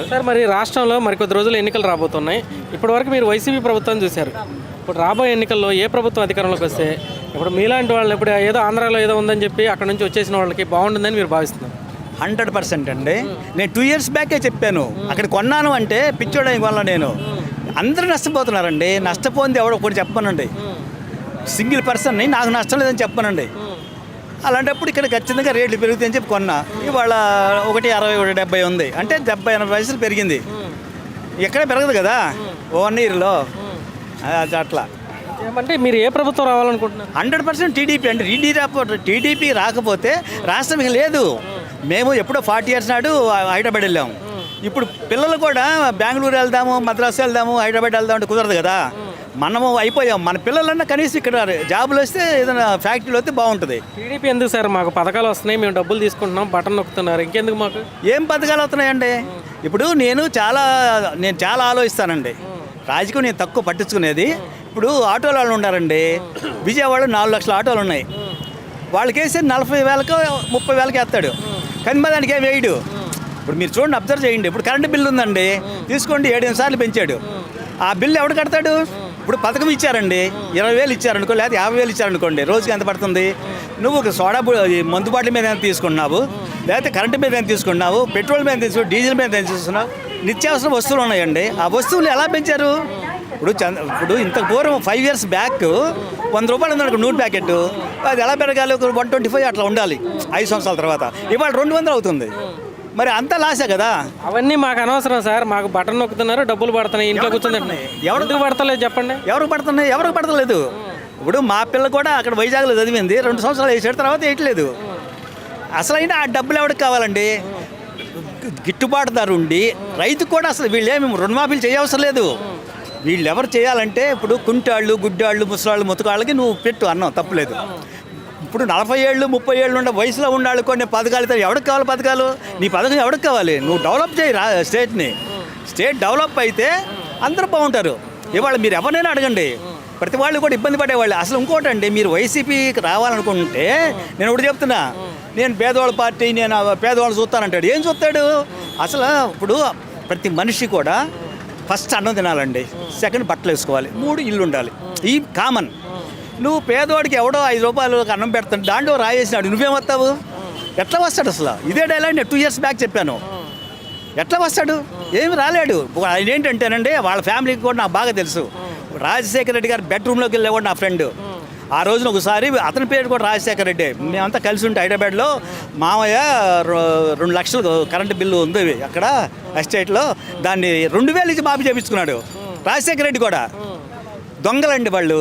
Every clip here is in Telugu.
చేశారు. సార్ మరి రాష్ట్రంలో మరికొద్ది రోజులు ఎన్నికలు రాబోతున్నాయి. ఇప్పటివరకు మీరు వైసీపీ ప్రభుత్వం చూశారు. ఇప్పుడు రాబోయే ఎన్నికల్లో ఏ ప్రభుత్వం అధికారంలోకి వస్తే ఇప్పుడు మీలాంటి వాళ్ళు ఇప్పుడు ఏదో ఆంధ్రాలో ఏదో ఉందని చెప్పి అక్కడ నుంచి వచ్చేసిన వాళ్ళకి బాగుంటుందని మీరు భావిస్తున్నారు. హండ్రెడ్ పర్సెంట్ అండి. నేను టూ ఇయర్స్ బ్యాకే చెప్పాను. అక్కడ కొన్నాను అంటే పిచ్చోడే వల్ల నేను. అందరూ నష్టపోతున్నారండి. నష్టపోయింది ఎవడో ఒకటి చెప్పమనండి సింగిల్ పర్సన్ని నాకు నష్టం లేదని చెప్పమనండి అలాంటప్పుడు ఇక్కడ ఖచ్చితంగా రేట్లు పెరుగుతాయని చెప్పి కొన్నా. ఇవాళ ఒకటి అరవై ఒకటి డెబ్బై ఉంది. అంటే డెబ్బై ఎనభై పైసలు పెరిగింది. ఎక్కడ పెరగదు కదా? వన్ ఇయర్లో అది అట్లా. ఏమంటే మీరు ఏ ప్రభుత్వం రావాలనుకుంటున్నారు? హండ్రెడ్ పర్సెంట్ టీడీపీ అండి టీడీ టీడీపీ రాకపోతే రాష్ట్రం ఇక లేదు. మేము. ఎప్పుడో ఫార్టీ ఇయర్స్ నాడు హైదరాబాద్ వెళ్ళాము ఇప్పుడు పిల్లలు కూడా బెంగళూరు వెళ్దాము మద్రాసు వెళ్దాము హైదరాబాద్ వెళ్దాం అంటే కుదరదు కదా? మనము అయిపోయాం. మన పిల్లలన్నా కనీసం ఇక్కడ జాబులు వస్తే ఏదైనా ఫ్యాక్టరీలో వస్తే బాగుంటుంది. టీడీపీ ఎందుకు సార్? మాకు పథకాలు వస్తున్నాయి మేము డబ్బులు తీసుకుంటున్నాం బటన్ నొక్కుతున్నారు. ఇంకెందుకు మాకు? ఏం పథకాలు అవుతున్నాయండి ఇప్పుడు నేను చాలా నేను చాలా ఆలోచిస్తానండి. రాజకీయం నేను తక్కువ పట్టించుకునేది. ఇప్పుడు ఆటోల వాళ్ళు ఉన్నారండి. విజయవాడ నాలుగు లక్షల ఆటోలు ఉన్నాయి. వాళ్ళకి వేసి నలభై వేలకు ముప్పై వేలకి వేస్తాడు. కానీ మరి దానికి ఏం వేయడు. ఇప్పుడు మీరు చూడండి అబ్జర్వ్ చేయండి. ఇప్పుడు కరెంటు బిల్లు ఉందండి. తీసుకోండి ఏడు సార్లు పెంచాడు. ఆ బిల్లు ఎవడు కడతాడు? ఇప్పుడు పథకం ఇచ్చారండి. ఇరవై వేలు ఇచ్చారనుకో లేదా యాభై వేలు ఇచ్చారనుకోండి రోజుకి ఎంత పడుతుంది? నువ్వు ఒక సోడా బు- మందు బాటిల్ మీద ఎంత తీసుకున్నావు లేకపోతే కరెంటు మీద ఎంత తీసుకున్నావు పెట్రోల్ మీద ఎంత తీసుకున్నావు? డీజిల్ మీద ఎంత తీసుకున్నావు? నిత్యావసర వస్తువులు ఉన్నాయండి. ఆ వస్తువులు ఎలా పెంచారు? ఇప్పుడు చంద ఇప్పుడు ఇంత పూర్వం ఫైవ్ ఇయర్స్ బ్యాక్ వంద రూపాయలు ఉందనుకో నూనె ప్యాకెట్ అది ఎలా పెరగాలి? ఒక వన్ ట్వంటీ ఫైవ్ అట్లా ఉండాలి ఐదు సంవత్సరాల తర్వాత. ఇవాళ రెండు వందలు అవుతుంది. మరి అంతా లాసే కదా? అవన్నీ మాకు అనవసరం సార్. మాకు బటన్ నొక్కుతున్నారు డబ్బులు పడుతున్నాయి ఇంట్లో కూర్చుంది. ఎవరు- ఎందుకు పడతలేదు చెప్పండి? ఎవరికి పడుతున్నాయి? ఎవరికి పడతలేదు? ఇప్పుడు మా పిల్ల కూడా అక్కడ వైజాగ్లో చదివింది రెండు సంవత్సరాలు వేసాడు తర్వాత వేయట్లేదు. అసలైన ఆ డబ్బులు ఎవరికి కావాలండి? గిట్టుబాటు ధర ఉండి రైతు కూడా అసలు వీళ్ళేమి రుణమాఫీలు చేయవసరం లేదు. వీళ్ళు ఎవరు చేయాలంటే ఇప్పుడు కుంటాళ్ళు గుడ్డాళ్ళు ముసలాళ్ళు ముతకాళ్ళకి నువ్వు పెట్టు అన్నం తప్పులేదు. ఇప్పుడు నలభై ఏళ్ళు ముప్పై ఏళ్ళు ఉండే వయసులో ఉండాలి కొన్ని పథకాలు ఇస్తారు ఎవరికి కావాలి పథకాలు? నీ పథకం ఎవరికి కావాలి? నువ్వు డెవలప్ చేయి రా స్టేట్ని. స్టేట్ డెవలప్ అయితే అందరూ బాగుంటారు. ఇవాళ మీరు ఎవరినైనా అడగండి. ప్రతి వాళ్ళు కూడా ఇబ్బంది పడేవాళ్ళు. అసలు ఇంకోటండి మీరు వైసీపీకి రావాలనుకుంటే నేను ఒకటి చెప్తున్నా. నేను పేదవాళ్ళ పార్టీ నేను పేదవాళ్ళు చూస్తానంటాడు. ఏం చూస్తాడు? అసలు ఇప్పుడు ప్రతి మనిషి కూడా ఫస్ట్ అన్నం తినాలండి. సెకండ్ బట్టలు వేసుకోవాలి. మూడు ఇల్లు ఉండాలి ఈ కామన్. నువ్వు పేదవాడికి ఎవడో ఐదు రూపాయలు అన్నం పెడతాడు దాంట్లో రాయేసినాడు నువ్వేం వస్తావు? ఎట్లా వస్తాడు అసలు? ఇదే డైలాగ్ నేను టూ ఇయర్స్ బ్యాక్ చెప్పాను. ఎట్లా వస్తాడు? ఏమి రాలేడు. ఆయన ఏంటంటేనండి వాళ్ళ ఫ్యామిలీకి కూడా నాకు బాగా తెలుసు. రాజశేఖర రెడ్డి గారు బెడ్రూమ్లోకి వెళ్ళేవాడు నా ఫ్రెండ్ ఆ రోజున ఒకసారి అతని పేరు కూడా రాజశేఖర రెడ్డి. మేమంతా కలిసి ఉంటే హైదరాబాద్లో మామయ్య రెండు లక్షలు కరెంటు బిల్లు ఉంది అక్కడ ఎస్టేట్లో. దాన్ని రెండు వేలు ఇచ్చి మాఫీ చేపించుకున్నాడు. రాజశేఖర రెడ్డి కూడా. దొంగలండి వాళ్ళు.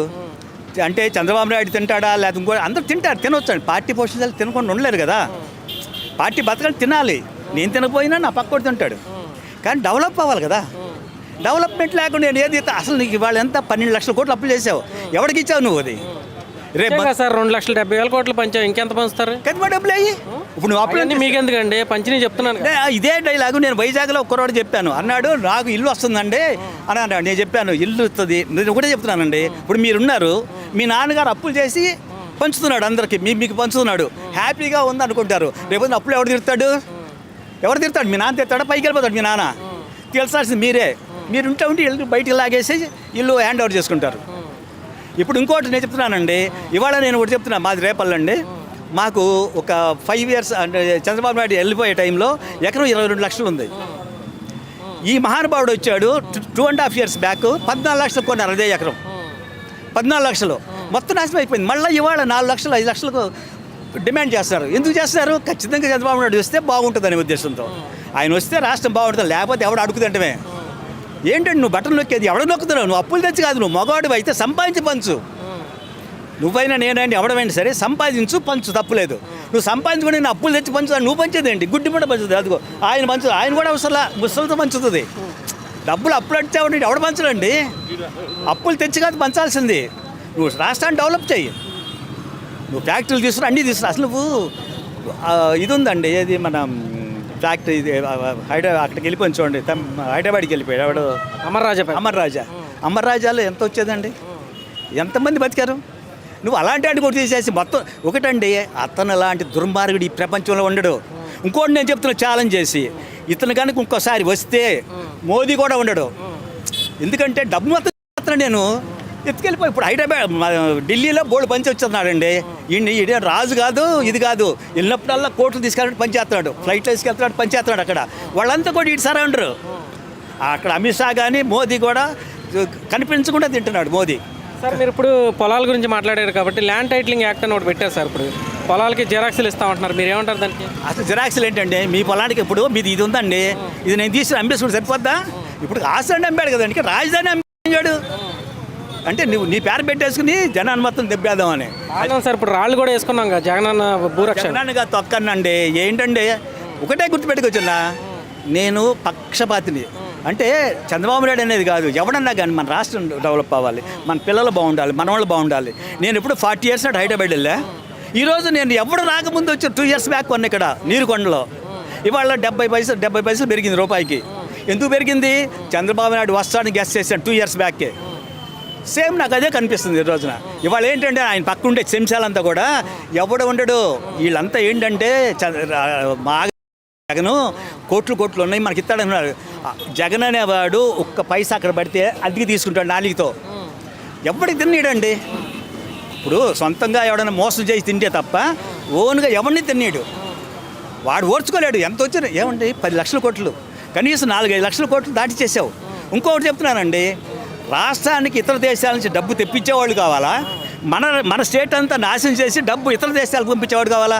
అంటే చంద్రబాబు నాయుడు తింటాడా? లేకపోతే ఇంకో అందరూ తింటారు తినొచ్చండి పార్టీ పోషించాలి తినకుండా ఉండలేరు కదా. పార్టీ బతకాలి తినాలి. నేను తినకపోయినా నా పక్కోడు తింటాడు. కానీ డెవలప్ అవ్వాలి కదా. డెవలప్మెంట్ లేకుండా నేను ఏది అసలు నీకు ఇవాళ ఎంత పన్నెండు లక్షల కోట్లు అప్పు చేసావు? ఎవరికి ఇచ్చావు నువ్వు అది? రేపు సార్ రెండు లక్షల డెబ్బై వేల కోట్లు పంచాం ఇంకెంత పంచుతారు? కదిమా డబ్బులు అయ్యి. ఇప్పుడు నువ్వు అప్పులు అవన్నీ మీకెందుకండి? పంచిని చెప్తున్నాను కదా. నే- ఇదే డైలాగు. నేను వైజాగ్లో ఒక్కరోడు చెప్పాను. అన్నాడు నాకు ఇల్లు వస్తుందండి. అని అన్నాడు. నేను చెప్పాను ఇల్లు వస్తుంది. నేను ఒకటే చెప్తున్నానండి. ఇప్పుడు మీరున్నారు. మీ నాన్నగారు అప్పులు చేసి పంచుతున్నాడు అందరికి. మీ మీకు పంచుతున్నాడు. హ్యాపీగా ఉంది అనుకుంటారు రేపు అప్పులు ఎవడు తిడతాడు ఎవరు తిడతాడు మీ నాన్న తిడతాడా పైకి వెళ్ళిపోతాడు మీ నాన్న. తెలుసాల్సింది మీరే. మీరు ఉంటే ఉంటే ఇల్లు బయటికి లాగేసి ఇల్లు హ్యాండ్ ఓవర్ చేసుకుంటారు. ఇప్పుడు ఇంకోటి నేను చెప్తున్నానండి. ఇవాళ నేను ఒకటి చెప్తున్నా. మాది రేపల్లండి మాకు ఒక ఫైవ్ ఇయర్స్ అంటే చంద్రబాబు నాయుడు వెళ్ళిపోయే టైంలో ఎకరం ఇరవై రెండు లక్షలు ఉంది. ఈ మహానుభావుడు వచ్చాడు two and half years back పద్నాలుగు లక్షలు కొన్నారు అదే ఎకరం. పద్నాలుగు లక్షలు. మొత్తం నాశనం అయిపోయింది. మళ్ళీ ఇవాళ నాలుగు లక్షలు ఐదు లక్షలకు డిమాండ్ చేస్తారు ఎందుకు చేస్తారు ఖచ్చితంగా చంద్రబాబు నాయుడు వస్తే బాగుంటుందనే ఉద్దేశంతో. ఆయన వస్తే రాష్ట్రం బాగుంటుంది లేకపోతే ఎవడు అడుగుతుంటమే ఏంటంటే నువ్వు బట్టలు నొక్కేది? ఎవడ నొక్కుతున్నావు? నువ్వు అప్పులు తెచ్చి కాదు నువ్వు మగవాడు అయితే సంపాదించి పంచు. నువ్వైనా నేనండి ఎవడమైనా సరే సంపాదించు పంచు తప్పులేదు నువ్వు సంపాదించుకుని నేను అప్పులు తెచ్చి పంచు నువ్వు పంచేదేంటి గుడ్డి కూడా పంచుతుంది అదిగో. ఆయన పంచు ఆయన కూడా అవసరంలా ముసలితో పంచుతుంది. డబ్బులు అప్పులు అడిచావు ఎవడ పంచడండి? అప్పులు తెచ్చి కాదు పంచాల్సింది. నువ్వు రాష్ట్రాన్ని డెవలప్ చెయ్యి నువ్వు ఫ్యాక్టరీలు తీసుకురా అన్నీ తీసుకురా. అసలు నువ్వు ఇది ఉందండి ఏది మన ఫ్యాక్టరీ ఇది హైదరాబాద్ అక్కడికి వెళ్ళిపోయింది చూడండి హైదరాబాద్కి వెళ్ళిపోయాడు ఎవడు? అమర్ రాజా అమర్ రాజా అమర్ రాజాలో ఎంత వచ్చేదండి? ఎంతమంది బతికారు? నువ్వు అలాంటి వాడిని కూడా తీసేసి మొత్తం ఒకటండి అతను అలాంటి దుర్మార్గుడు ఈ ప్రపంచంలో ఉండడు. ఇంకోటి నేను చెప్తున్నా ఛాలెంజ్ చేసి. ఇతను కనుక ఇంకోసారి వస్తే మోదీ కూడా ఉండడు. ఎందుకంటే డబ్బు మొత్తం మాత్రం నేను. ఎత్తుకెళ్ళిపోయి ఇప్పుడు హైదరాబాద్ మా ఢిల్లీలో బోర్డు పని వచ్చేస్తున్నాడండి ఈయన ఈడే రాజు కాదు ఇది కాదు. వెళ్ళినప్పుడల్లా కోట్లు తీసుకెళ్ళి పనిచేస్తున్నాడు ఫ్లైట్లో తీసుకెళ్తున్నాడు పనిచేస్తున్నాడు అక్కడ. వాళ్ళంతా కూడా ఇటు సరౌండరు. అక్కడ అమిత్ షా కానీ మోదీ కూడా కనిపించకుండా తింటున్నాడు మోదీ. సార్ మీరు ఇప్పుడు పొలాల గురించి మాట్లాడారు కాబట్టి ల్యాండ్ టైటిలింగ్ యాక్ట్ అని ఒకటి పెట్టారు సార్ ఇప్పుడు. పొలాలకి జిరాక్స్లు ఇస్తామంటున్నారు. మీరు ఏమంటారు దానికి? అసలు జిరాక్స్లు ఏంటండి మీ పొలానికి ఇప్పుడు మీది ఇది ఉందండి. ఇది నేను తీసి అమ్మేసుకుంటే సరిపోద్దా? ఇప్పుడు ఆశ్రయం అమ్మాడు కదండి రాజధాని అమ్మాడు అంటే నువ్వు నీ పేరు పెట్టేసుకుని జనాన్ని మొత్తం దెబ్బేద్దామని సార్ ఇప్పుడు రాళ్ళు కూడా వేసుకున్నాం కదా జగనన్న భూరక్షణ జగనాన్నిగా తొక్కనండి ఏంటండి? ఒకటే గుర్తుపెట్టుకొచ్చిందా నేను పక్షపాతిని. అంటే చంద్రబాబు నాయుడు అనేది కాదు ఎవడన్నా కానీ మన రాష్ట్రం డెవలప్ అవ్వాలి. మన పిల్లలు బాగుండాలి మన వాళ్ళు బాగుండాలి. నేను ఇప్పుడు ఫార్టీ ఇయర్స్ నాటి హైదరాబాద్ వెళ్ళా. ఈరోజు నేను ఎవడు రాకముందు వచ్చి టూ ఇయర్స్ బ్యాక్ కొన్న ఇక్కడ నీరుకొండలో. ఇవాళ డెబ్బై పైసలు డెబ్బై పైసలు పెరిగింది రూపాయికి. ఎందుకు పెరిగింది? చంద్రబాబు నాయుడు వస్తాడని గెస్ట్ చేశాను టూ ఇయర్స్ బ్యాకే సేమ్ నాకు అదే కనిపిస్తుంది ఈ రోజున. ఇవాళ ఏంటంటే ఆయన పక్కుండే చెంచాలంతా కూడా ఎవడు ఉండడు. వీళ్ళంతా ఏంటంటే చ- మా జగను కోట్లు కోట్లు ఉన్నాయి మనకి ఇస్తాడన్నారు జగన్ అనేవాడు ఒక్క పైసా అక్కడ పడితే అద్దెకి తీసుకుంటాడు నాలుగుతో. ఎవరికి తిన్నాడండి? ఇప్పుడు సొంతంగా ఎవడైనా మోసం చేసి తింటే తప్ప ఓన్గా ఎవరిని తిన్నాడు? వాడు ఓర్చుకోలేడు. ఎంత వచ్చిన ఏమండి? పది లక్షల కోట్లు. కనీసం నాలుగైదు లక్షల కోట్లు దాటి చేసావు ఇంకొకటి చెప్తున్నానండి. రాష్ట్రానికి ఇతర దేశాల నుంచి డబ్బు తెప్పించేవాళ్ళు కావాలా? మన మన స్టేట్ అంతా నాశనం చేసి డబ్బు ఇతర దేశాలకు పంపించేవాడు కావాలా?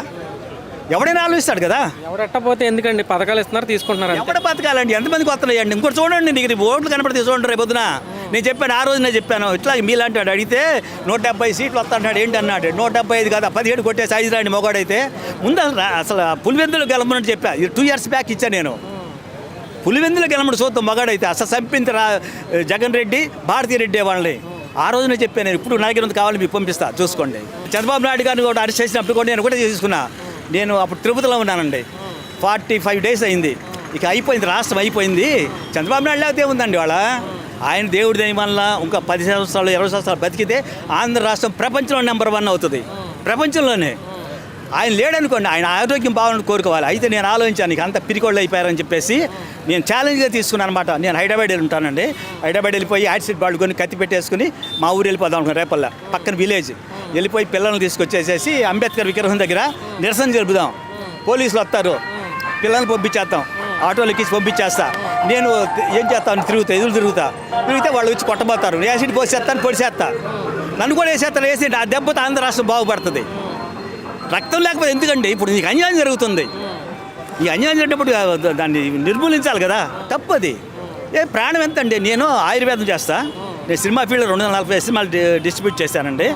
ఎవడైనా ఆలోచిస్తాడు కదా? ఎవరెట్టపోతే ఎందుకండి? పథకాలు ఇస్తున్నారు తీసుకుంటున్నారు. ఎవడ బతకాలండి? ఎంతమందికి వస్తున్నాయండి? ఇంకోటి చూడండి నీకు రేపు ఓట్లు కనపడితే చూడండి రేపు పొద్దున. నేను చెప్పాను ఆ రోజు నేను చెప్పాను ఇట్లా మీలాంటి వాడు అడిగితే నూట డెబ్బై సీట్లు వస్తాడు ఏంటి అన్నాడు. నూట డెబ్బై ఐదు కాదు పదిహేడు కొట్టే సైజు రాండి మొగాడైతే ముందు అసలు పులివెందులు గెలమని చెప్పా. టూ ఇయర్స్ బ్యాక్ ఇచ్చా నేను. పులివెందులు గెలమడు చూద్దాం మగాడైతే. అసలు చంపింది రా జగన్ రెడ్డి భారతీ రెడ్డి వాళ్ళని. ఆ రోజునే చెప్పాను నేను ఇప్పుడు ఎంత కావాలి మీకు పంపిస్తా. చూసుకోండి. చంద్రబాబు నాయుడు గారిని కూడా అరెస్ట్ చేసినప్పుడు కూడా నేను కూడా తీసుకున్నా. నేను అప్పుడు తిరుపతిలో ఉన్నానండి. ఫార్టీ ఫైవ్ డేస్ అయింది. ఇక అయిపోయింది రాష్ట్రం అయిపోయింది. చంద్రబాబు నాయుడు లేకపోతే ఉందండి వాళ్ళ ఆయన దేవుడి దయ వల్ల ఇంకా పది సంవత్సరాలు ఇరవై సంవత్సరాలు బతికితే ఆంధ్ర రాష్ట్రం ప్రపంచంలో నెంబర్ వన్ అవుతుంది. ప్రపంచంలోనే. ఆయన లేడనుకోండి ఆయన ఆరోగ్యం బాగుండి కోరుకోవాలి. అయితే నేను ఆలోచించాను నీకు అంత పిరికోళ్ళు అయిపోయారని చెప్పేసి నేను ఛాలెంజ్గా తీసుకున్నాను అనమాట నేను హైదరాబాద్ వెళ్ళి ఉంటానండి. హైదరాబాద్ వెళ్ళిపోయి యాక్సిడ్ బాడుకొని కత్తి పెట్టేసుకుని మా ఊరు వెళ్ళిపోదాం అనుకున్నాను రేపల్లా పక్కన విలేజ్ వెళ్ళిపోయి పిల్లల్ని తీసుకొచ్చేసేసి అంబేద్కర్ విగ్రహం దగ్గర నిరసన జరుపుదాం. పోలీసులు వస్తారు. పిల్లల్ని పంపించేస్తాం. ఆటోలు ఎక్కించి పంపించేస్తా. నేను ఏం చేస్తాను తిరుగుతా ఎదురు తిరుగుతా. తిరిగితే వాళ్ళు వచ్చి కొట్టబోతారు. యాసిడ్ పోసేస్తాను పొడిసేస్తా నన్ను కూడా వేసేస్తాను వేసి ఆ దెబ్బతో ఆంధ్ర రాష్ట్రం బాగుపడుతుంది. రక్తం లేకపోతే ఎందుకండి? ఇప్పుడు నీకు అన్యాయం జరుగుతుంది. ఈ అన్యాయం జరిగినప్పుడు దాన్ని నిర్మూలించాలి కదా. తప్పది. ఏ ప్రాణం ఎంత అండి నేను ఆయుర్వేదం చేస్తా. నేను సినిమా ఫీల్డ్ రెండు వందల నలభై సినిమాలు డిస్ట్రిబ్యూట్ చేశానండి.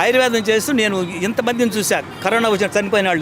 ఆయుర్వేదం చేస్తూ నేను ఇంతమందిని చూశాను. కరోనా వచ్చిన చనిపోయిన వాళ్ళు.